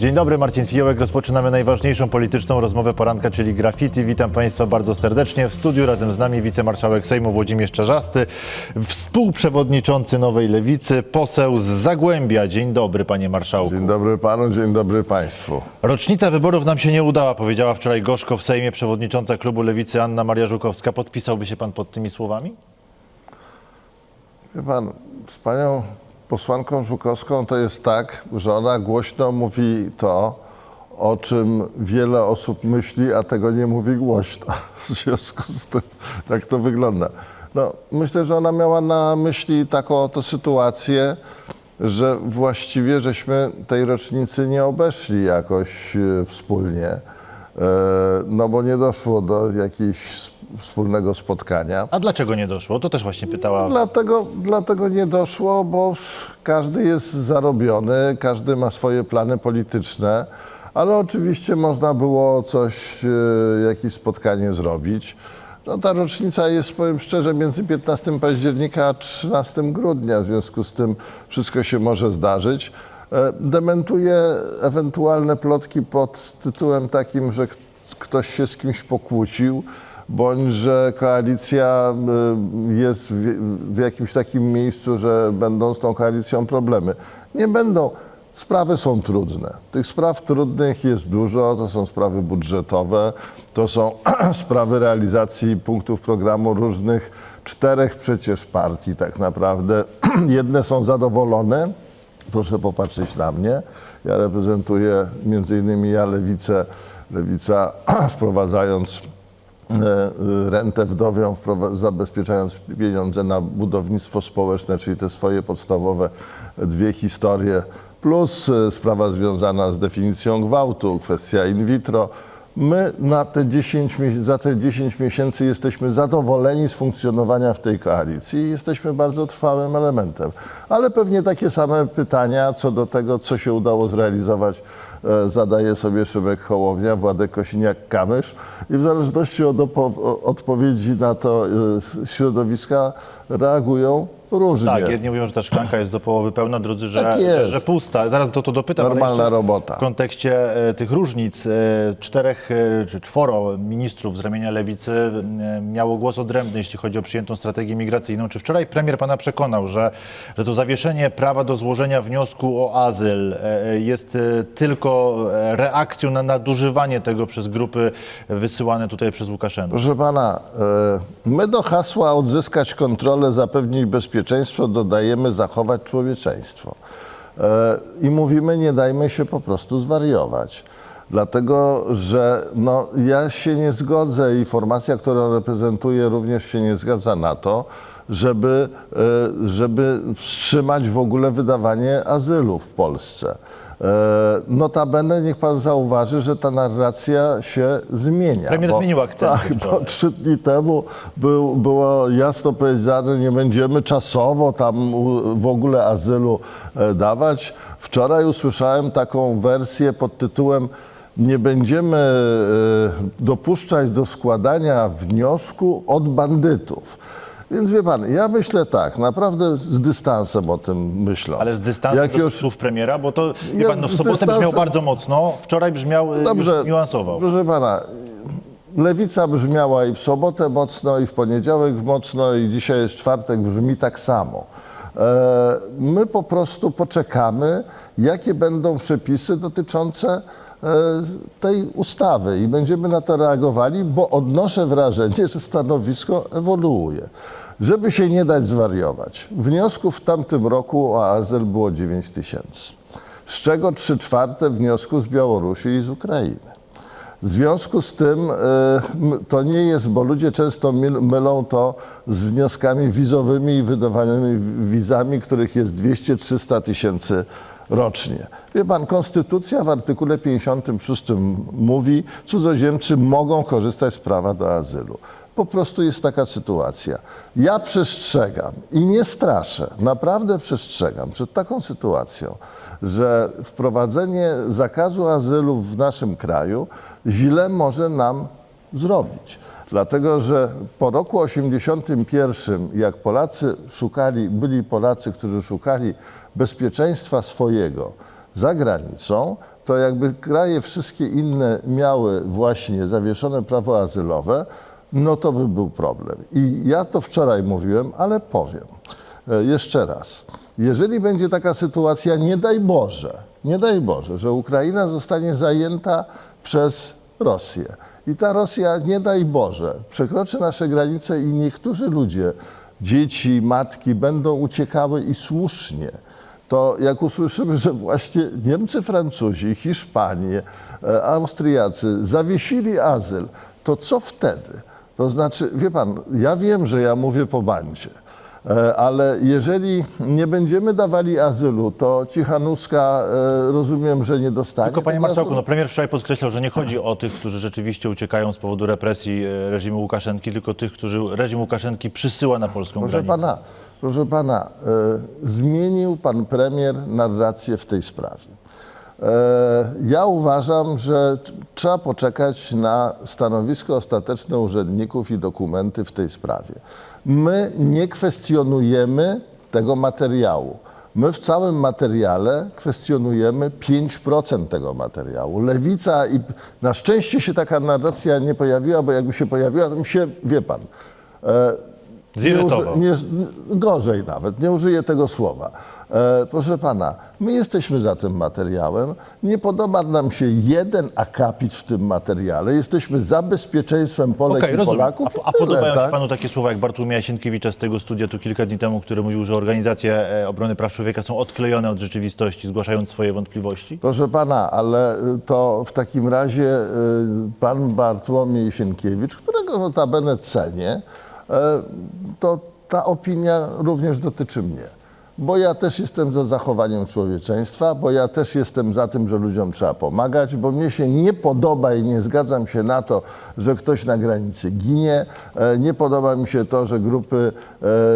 Dzień dobry, Marcin Fiołek. Rozpoczynamy najważniejszą polityczną rozmowę poranka, czyli graffiti. Witam Państwa bardzo serdecznie. W studiu razem z nami wicemarszałek Sejmu Włodzimierz Czarzasty, współprzewodniczący Nowej Lewicy, poseł z Zagłębia. Dzień dobry, panie marszałku. Dzień dobry panu, dzień dobry państwu. Rocznica wyborów nam się nie udała, powiedziała wczoraj gorzko w Sejmie przewodnicząca klubu Lewicy Anna Maria Żukowska. Podpisałby się pan pod tymi słowami? Wie pan, z panią posłanką Żukowską to jest tak, że ona głośno mówi to, o czym wiele osób myśli, a tego nie mówi głośno. W związku z tym tak to wygląda. No, myślę, że ona miała na myśli taką oto sytuację, że właściwie żeśmy tej rocznicy nie obeszli jakoś e, wspólnie, no bo nie doszło do jakiegoś sp- wspólnego spotkania. A dlaczego nie doszło? To też właśnie pytała. Dlatego, dlatego nie doszło, bo każdy jest zarobiony, każdy ma swoje plany polityczne, ale oczywiście można było coś, e, jakieś spotkanie zrobić. No, ta rocznica jest, powiem szczerze, między 15 października a 13 grudnia, w związku z tym wszystko się może zdarzyć. E, Dementuję ewentualne plotki pod tytułem takim, że ktoś się z kimś pokłócił, bądź że koalicja y, jest w jakimś takim miejscu, że będą z tą koalicją problemy. Nie będą. Sprawy są trudne. Tych spraw trudnych jest dużo. To są sprawy budżetowe, to są sprawy realizacji punktów programu różnych czterech przecież partii tak naprawdę. Jedne są zadowolone, Proszę popatrzeć na mnie. Ja reprezentuję między innymi ja lewicę, lewica wprowadzając e, rentę wdowią, zabezpieczając pieniądze na budownictwo społeczne, czyli te swoje podstawowe dwie historie, plus e, sprawa związana z definicją gwałtu, kwestia in vitro. My na te 10, mies- za te 10 miesięcy jesteśmy zadowoleni z funkcjonowania w tej koalicji i jesteśmy bardzo trwałym elementem. Ale pewnie takie same pytania co do tego, co się udało zrealizować, zadaje sobie Szymek Hołownia, Władek Kosiniak-Kamysz i w zależności od odpowiedzi na to e, środowiska reagują różnie. Tak, jedni mówią, że ta szklanka jest do połowy pełna, drudzy, że, Tak że pusta. Zaraz do to dopytam. Normalna robota. W kontekście e, tych różnic e, czterech e, czy czworo ministrów z ramienia lewicy e, miało głos odrębny, jeśli chodzi o przyjętą strategię migracyjną. Czy wczoraj premier pana przekonał, że, że to zawieszenie prawa do złożenia wniosku o azyl e, jest e, tylko e, reakcją na nadużywanie tego przez grupy wysyłane tutaj przez Łukaszenkę? Proszę pana, e, my do hasła odzyskać kontrolę, zapewnić bezpieczeństwo dodajemy zachować człowieczeństwo. E, I mówimy, nie dajmy się po prostu zwariować. Dlatego, że no, ja się nie zgodzę i formacja, którą reprezentuję, również się nie zgadza na to, żeby, żeby wstrzymać w ogóle wydawanie azylu w Polsce. E, Notabene niech pan zauważy, że ta narracja się zmienia. Premier zmienił akcenty Tak, bo trzy dni temu był, było jasno powiedziane, nie będziemy czasowo tam w ogóle azylu e, dawać. Wczoraj usłyszałem taką wersję pod tytułem nie będziemy e, dopuszczać do składania wniosku od bandytów. Więc wie pan, ja myślę tak, naprawdę z dystansem o tym myślę. Ale z dystansu Jak do już- słów premiera, bo to, wie Ja pan, no w sobotę brzmiał dystansem- bardzo mocno, wczoraj brzmiał, e, Dobrze, już niuansował. Proszę pana, lewica brzmiała i w sobotę mocno, i w poniedziałek mocno, i dzisiaj jest czwartek, brzmi tak samo. E, My po prostu poczekamy, jakie będą przepisy dotyczące tej ustawy i będziemy na to reagowali, bo odnoszę wrażenie, że stanowisko ewoluuje. Żeby się nie dać zwariować. Wniosków w tamtym roku o azyl było 9 tysięcy, z czego 3 czwarte wniosków z Białorusi i z Ukrainy. W związku z tym e, to nie jest, bo ludzie często myl- mylą to z wnioskami wizowymi i wydawanymi wi- wizami, których jest 200-300 tysięcy rocznie. Wie pan, konstytucja w artykule 56 mówi, cudzoziemcy mogą korzystać z prawa do azylu. Po prostu jest taka sytuacja. Ja przestrzegam i nie straszę, naprawdę przestrzegam przed taką sytuacją, że wprowadzenie zakazu azylu w naszym kraju źle może nam zrobić. Dlatego, że po roku 81, jak Polacy szukali, byli Polacy, którzy szukali bezpieczeństwa swojego za granicą, to jakby kraje wszystkie inne miały właśnie zawieszone prawo azylowe, no to by był problem. I ja to wczoraj mówiłem, ale powiem e, jeszcze raz. Jeżeli będzie taka sytuacja, nie daj Boże, nie daj Boże, że Ukraina zostanie zajęta przez Rosję i ta Rosja, nie daj Boże, przekroczy nasze granice i niektórzy ludzie, dzieci, matki będą uciekały i słusznie to jak usłyszymy, że właśnie Niemcy, Francuzi, Hiszpanie, e, Austriacy zawiesili azyl, to co wtedy? To znaczy, wie pan, ja wiem, że ja mówię po bandzie, ale jeżeli nie będziemy dawali azylu, to Cichanuska e, rozumiem, że nie dostanie. Tylko panie tego marszałku, no premier wczoraj podkreślał, że nie chodzi o tych, którzy rzeczywiście uciekają z powodu represji e, reżimu Łukaszenki, tylko tych, którzy reżim Łukaszenki przysyła na polską Proszę granicę. pana, proszę pana, e, zmienił pan premier narrację w tej sprawie. E, ja uważam, że trzeba poczekać na stanowisko ostateczne urzędników i dokumenty w tej sprawie. My nie kwestionujemy tego materiału. My w całym materiale kwestionujemy 5% tego materiału. Lewica i na szczęście się taka narracja nie pojawiła, bo jakby się pojawiła, to mi się, wie pan, e, Zirytował. nie, uży- nie, gorzej nawet, nie użyję tego słowa. E, proszę pana, my jesteśmy za tym materiałem. Nie podoba nam się jeden akapit w tym materiale. Jesteśmy za bezpieczeństwem Polek Okej, i rozumiem. Polaków. A, a tyle, podobają tak? się panu takie słowa jak Bartłomieja Sienkiewicza z tego studia tu kilka dni temu, który mówił, że organizacje e, obrony praw człowieka są odklejone od rzeczywistości, zgłaszając swoje wątpliwości? Proszę pana, ale y, to w takim razie y, pan Bartłomiej Sienkiewicz, którego notabene cenię, to ta opinia również dotyczy mnie. Bo ja też jestem za zachowaniem człowieczeństwa, bo ja też jestem za tym, że ludziom trzeba pomagać, bo mnie się nie podoba i nie zgadzam się na to, że ktoś na granicy ginie. E, Nie podoba mi się to, że grupy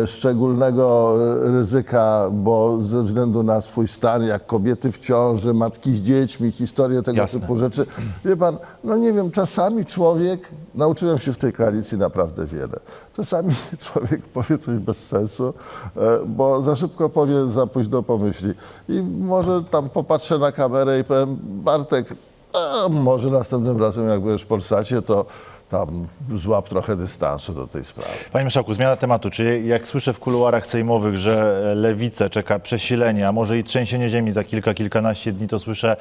e, szczególnego e, ryzyka, bo ze względu na swój stan, jak kobiety w ciąży, matki z dziećmi, historie tego Jasne. typu rzeczy. Wie pan, no nie wiem, czasami człowiek, nauczyłem się w tej koalicji naprawdę wiele. Czasami człowiek powie coś bez sensu, e, bo za szybko powie, za późno pomyśli. I może tam popatrzę na kamerę i powiem, Bartek, a może następnym razem, jak będziesz w Polsacie, to tam złap trochę dystansu do tej sprawy. Panie marszałku, zmiana tematu. Czy jak słyszę w kuluarach sejmowych, że lewicę czeka przesilenie, a może i trzęsienie ziemi za kilka, kilkanaście dni, to słyszę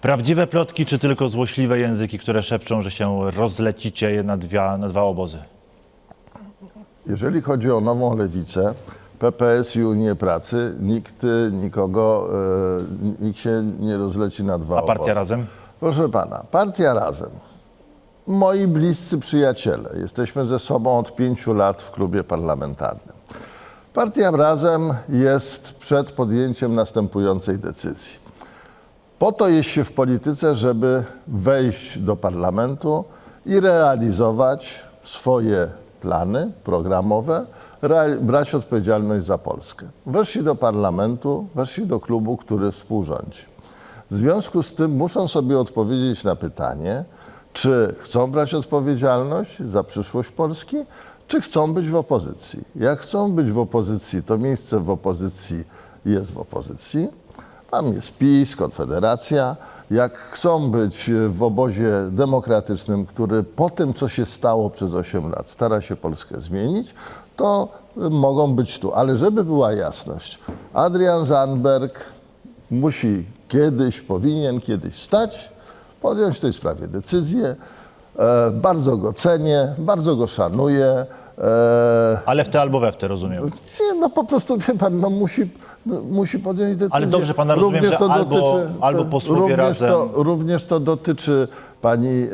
prawdziwe plotki, czy tylko złośliwe języki, które szepczą, że się rozlecicie na, dwa na dwa obozy? Jeżeli chodzi o nową lewicę, PPS i Unię Pracy, nikt y, nikogo, y, nikt się nie rozleci na dwa A partia obozy. razem? Proszę pana, partia razem. Moi bliscy przyjaciele. Jesteśmy ze sobą od pięciu lat w klubie parlamentarnym. Partia razem jest przed podjęciem następującej decyzji. Po to jest się w polityce, żeby wejść do parlamentu i realizować swoje plany programowe, brać odpowiedzialność za Polskę. Weszli do parlamentu, weszli do klubu, który współrządzi. W związku z tym muszą sobie odpowiedzieć na pytanie, czy chcą brać odpowiedzialność za przyszłość Polski, czy chcą być w opozycji. Jak chcą być w opozycji, to miejsce w opozycji jest w opozycji. Tam jest PiS, Konfederacja. Jak chcą być w obozie demokratycznym, który po tym, co się stało przez 8 lat, stara się Polskę zmienić, to mogą być tu. Ale żeby była jasność, Adrian Zandberg musi kiedyś, powinien kiedyś wstać, podjąć w tej sprawie decyzję. E, bardzo go cenię, bardzo go szanuję. E, Ale w te albo we w te, rozumiem. Nie, no po prostu wie pan, no musi, no, musi podjąć decyzję. Ale dobrze pana rozumiem, Również że albo- dotyczy, albo posłowie również razem- To, również to dotyczy pani e,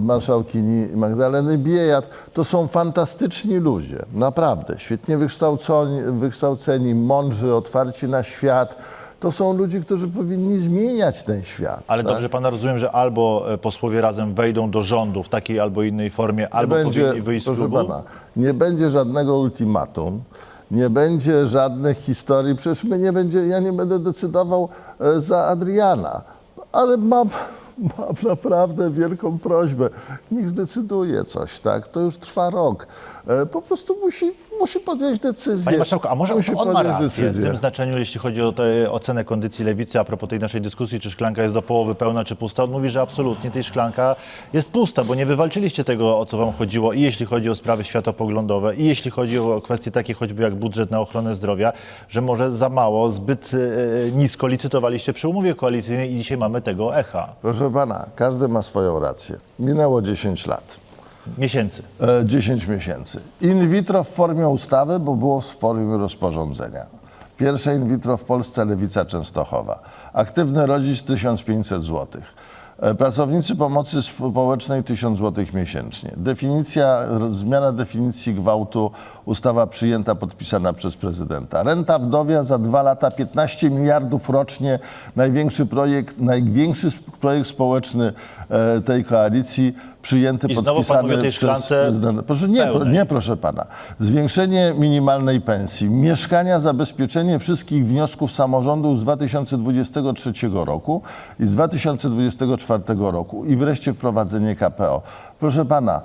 marszałkini Magdaleny Biejat. To są fantastyczni ludzie, naprawdę. Świetnie wykształceni, wykształceni, mądrzy, otwarci na świat. To są ludzie, którzy powinni zmieniać ten świat. Ale tak? dobrze pana rozumiem, że albo e, posłowie razem wejdą do rządu w takiej albo innej formie, albo powinni wyjść z klubu? pana, nie będzie żadnego ultimatum, nie będzie żadnych historii. Przecież my nie będzie, ja nie będę decydował e, za Adriana, ale mam, mam naprawdę wielką prośbę. Niech zdecyduje coś, tak? To już trwa rok. E, Po prostu musi, musi podjąć decyzję. Panie Marszałku, a może musi on ma rację w decyzję. tym znaczeniu, jeśli chodzi o tę ocenę kondycji lewicy, a propos tej naszej dyskusji, czy szklanka jest do połowy pełna, czy pusta. On mówi, że absolutnie tej szklanka jest pusta, bo nie wywalczyliście tego, o co wam chodziło i jeśli chodzi o sprawy światopoglądowe i jeśli chodzi o kwestie takie choćby jak budżet na ochronę zdrowia, że może za mało, zbyt e, nisko licytowaliście przy umowie koalicyjnej i dzisiaj mamy tego echa. Proszę pana, każdy ma swoją rację. Minęło 10 lat. Miesięcy. E, 10 miesięcy. In vitro w formie ustawy, bo było w formie rozporządzenia. Pierwsze in vitro w Polsce Lewica Częstochowa. Aktywny rodzic 1500 zł. E, Pracownicy pomocy społecznej 1000 zł miesięcznie. Definicja, zmiana definicji gwałtu, ustawa przyjęta, podpisana przez prezydenta. Renta wdowia za dwa lata 15 miliardów rocznie. Największy projekt, największy projekt społeczny e, tej koalicji przyjęty, I znowu pan mówi o tej przez szklance. Proszę, nie, pro, nie, proszę pana. Zwiększenie minimalnej pensji, mieszkania, zabezpieczenie wszystkich wniosków samorządów z 2023 roku i z 2024 roku i wreszcie wprowadzenie KPO. Proszę pana,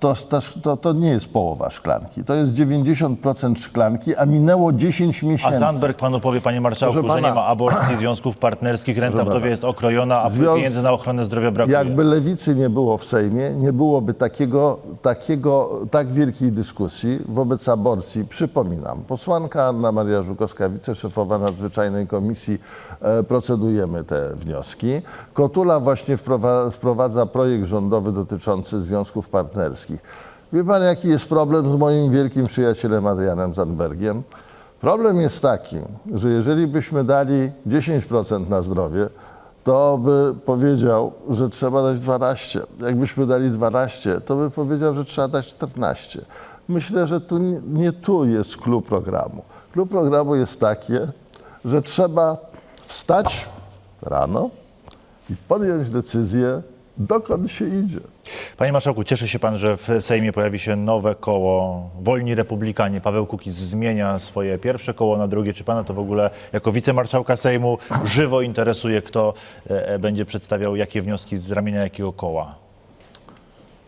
to, to, to, nie jest połowa szklanki. To jest 90% szklanki, a minęło 10 A miesięcy. Zandberg panu powie, panie marszałku, że nie ma aborcji, związków partnerskich, renta pana. jest okrojona, a Związ- pieniędzy na ochronę zdrowia brakuje. Jakby lewicy nie było w Sejmie, nie byłoby takiego, takiego, tak wielkiej dyskusji wobec aborcji. Przypominam, posłanka Anna Maria Żukowska, wiceszefowa nadzwyczajnej komisji, e, procedujemy te wnioski. Kotula właśnie wprowa- wprowadza projekt rządowy dotyczący związków partnerskich. Wie pan, jaki jest problem z moim wielkim przyjacielem Adrianem Zandbergiem? Problem jest taki, że jeżeli byśmy dali 10% na zdrowie, to by powiedział, że trzeba dać 12. Jakbyśmy dali 12, to by powiedział, że trzeba dać 14. Myślę, że tu nie, nie tu jest klub programu. Klub programu jest takie, że trzeba wstać rano i podjąć decyzję, dokąd się idzie. Panie marszałku, cieszy się pan, że w Sejmie pojawi się nowe koło Wolni Republikanie. Paweł Kukiz zmienia swoje pierwsze koło na drugie. Czy pana to w ogóle jako wicemarszałka Sejmu żywo interesuje, kto e, e, będzie przedstawiał jakie wnioski z ramienia jakiego koła?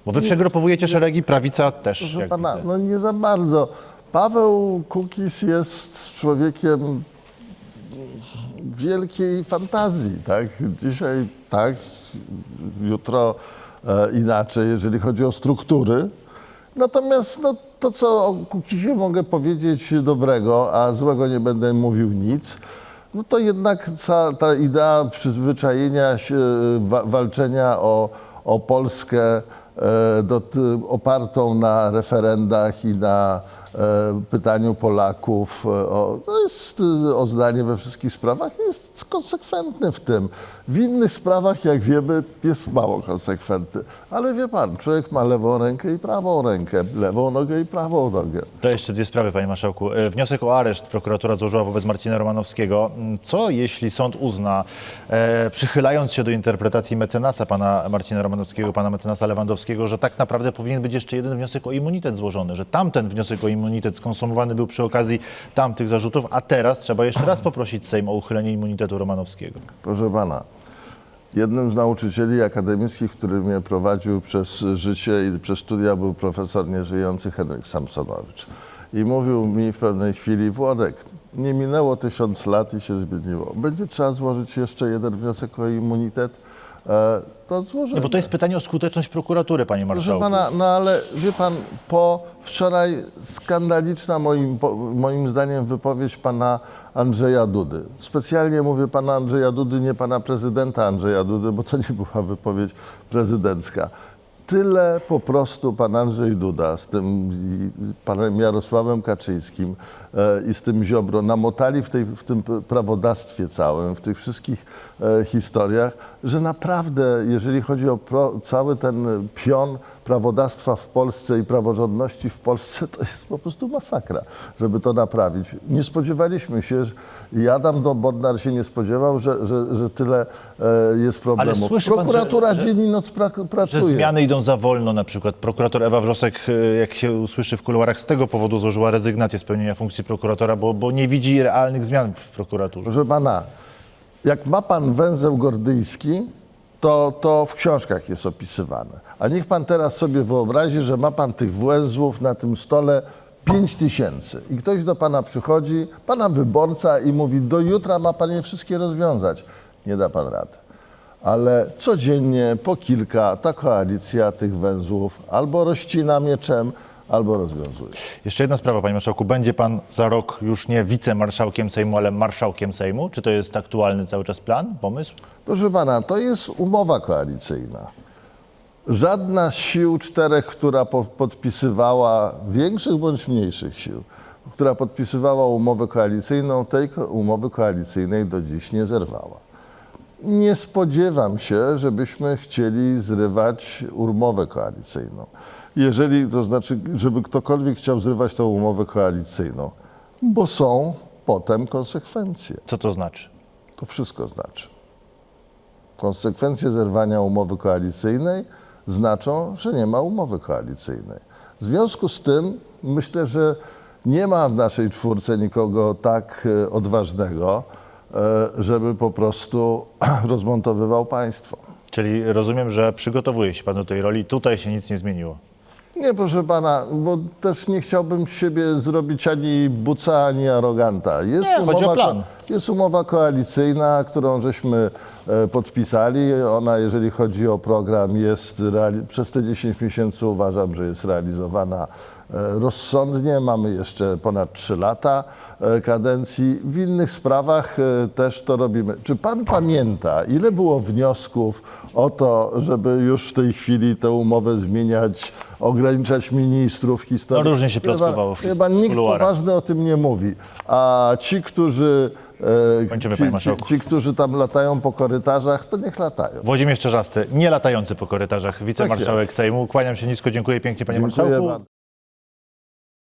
Bo wy przegrupowujecie szeregi, prawica też, Proszę jak pana, widzę. no nie za bardzo. Paweł Kukis jest człowiekiem wielkiej fantazji, tak? Dzisiaj tak, jutro e, inaczej, jeżeli chodzi o struktury. Natomiast no, to, co o Kukizie mogę powiedzieć dobrego, a złego nie będę mówił nic, no to jednak ta idea przyzwyczajenia się, wa, walczenia o, o Polskę e, do, opartą na referendach i na e, pytaniu Polaków, e, o, to jest e, o zdanie we wszystkich sprawach, jest konsekwentny w tym. W innych sprawach, jak wiemy, jest mało konsekwentny. Ale wie pan, człowiek ma lewą rękę i prawą rękę, lewą nogę i prawą nogę. To jeszcze dwie sprawy, panie marszałku. E, Wniosek o areszt prokuratura złożyła wobec Marcina Romanowskiego. Mm, Co jeśli sąd uzna, e, przychylając się do interpretacji mecenasa pana Marcina Romanowskiego, pana mecenasa Lewandowskiego, że tak naprawdę powinien być jeszcze jeden wniosek o immunitet złożony, że tamten wniosek o immunitet skonsumowany był przy okazji tamtych zarzutów, a teraz trzeba jeszcze raz poprosić Sejm o uchylenie immunitetu Romanowskiego. Proszę pana, jednym z nauczycieli akademickich, który mnie prowadził przez życie i przez studia, był profesor nieżyjący Henryk Samsonowicz. I mówił mi w pewnej chwili, Włodek, nie minęło tysiąc lat i się zmieniło. Będzie trzeba złożyć jeszcze jeden wniosek o immunitet, to złożymy. No bo to jest pytanie o skuteczność prokuratury, panie Proszę marszałku. pana, no ale wie pan, po wczoraj skandaliczna moim, po, moim zdaniem wypowiedź pana Andrzeja Dudy. Specjalnie mówię pana Andrzeja Dudy, nie pana prezydenta Andrzeja Dudy, bo to nie była wypowiedź prezydencka. Tyle po prostu pan Andrzej Duda z tym panem Jarosławem Kaczyńskim e, i z tym Ziobro namotali w, tej, w tym prawodawstwie całym, w tych wszystkich e, historiach, że naprawdę, jeżeli chodzi o pro, cały ten pion prawodawstwa w Polsce i praworządności w Polsce, to jest po prostu masakra, żeby to naprawić. Nie spodziewaliśmy się, że- i Adam do Bodnar się nie spodziewał, że, że, że tyle e, jest problemów. słyszy pan, że- Prokuratura że- dzień i noc pra, Że pracuje. zmiany idą za wolno, na przykład prokurator Ewa Wrzosek, e, jak się usłyszy w kuluarach, z tego powodu złożyła rezygnację z pełnienia funkcji prokuratora, bo, bo nie widzi realnych zmian w prokuraturze. Proszę pana, jak ma pan węzeł gordyjski, to, to w książkach jest opisywane. A niech pan teraz sobie wyobrazi, że ma pan tych węzłów na tym stole 5 tysięcy i ktoś do pana przychodzi, pana wyborca i mówi, do jutra ma pan je wszystkie rozwiązać. Nie da pan rady. Ale codziennie po kilka ta koalicja tych węzłów albo rozcina mieczem, albo rozwiązuje. Jeszcze jedna sprawa, panie marszałku. Będzie pan za rok już nie wicemarszałkiem Sejmu, ale marszałkiem Sejmu? Czy to jest aktualny cały czas plan, pomysł? Proszę pana, to jest umowa koalicyjna. Żadna z sił czterech, która po, podpisywała, większych bądź mniejszych sił, która podpisywała umowę koalicyjną, tej umowy koalicyjnej do dziś nie zerwała. Nie spodziewam się, żebyśmy chcieli zrywać umowę koalicyjną. Jeżeli, to znaczy, żeby ktokolwiek chciał zrywać tą umowę koalicyjną, bo są potem konsekwencje. Co to znaczy? To wszystko znaczy. Konsekwencje zerwania umowy koalicyjnej znaczą, że nie ma umowy koalicyjnej. W związku z tym myślę, że nie ma w naszej czwórce nikogo tak e, odważnego, żeby po prostu rozmontowywał państwo. Czyli rozumiem, że przygotowuje się pan do tej roli. Tutaj się nic nie zmieniło. Nie, proszę pana, bo też nie chciałbym z siebie zrobić ani buca, ani aroganta. Jest, Nie, chodzi o plan. Jest umowa koalicyjna, którą żeśmy e, podpisali. Ona, jeżeli chodzi o program, jest przez te 10 miesięcy uważam, że jest realizowana e, rozsądnie. Mamy jeszcze ponad 3 lata e, kadencji. W innych sprawach też to robimy. Czy pan pamięta, ile było wniosków o to, żeby już w tej chwili tę umowę zmieniać, ograniczać ministrów, historii? No, różnie się Chyba- plotkowało w Chyba nikt poważny o tym nie mówi. A ci, którzy, Kończymy, ci, panie ci, marszałku. ci, którzy tam latają po korytarzach, to niech latają. Włodzimierz Czerzasty, nie latający po korytarzach, wicemarszałek jest. Sejmu. Kłaniam się nisko, dziękuję pięknie, panie Dziękuję marszałku. bardzo.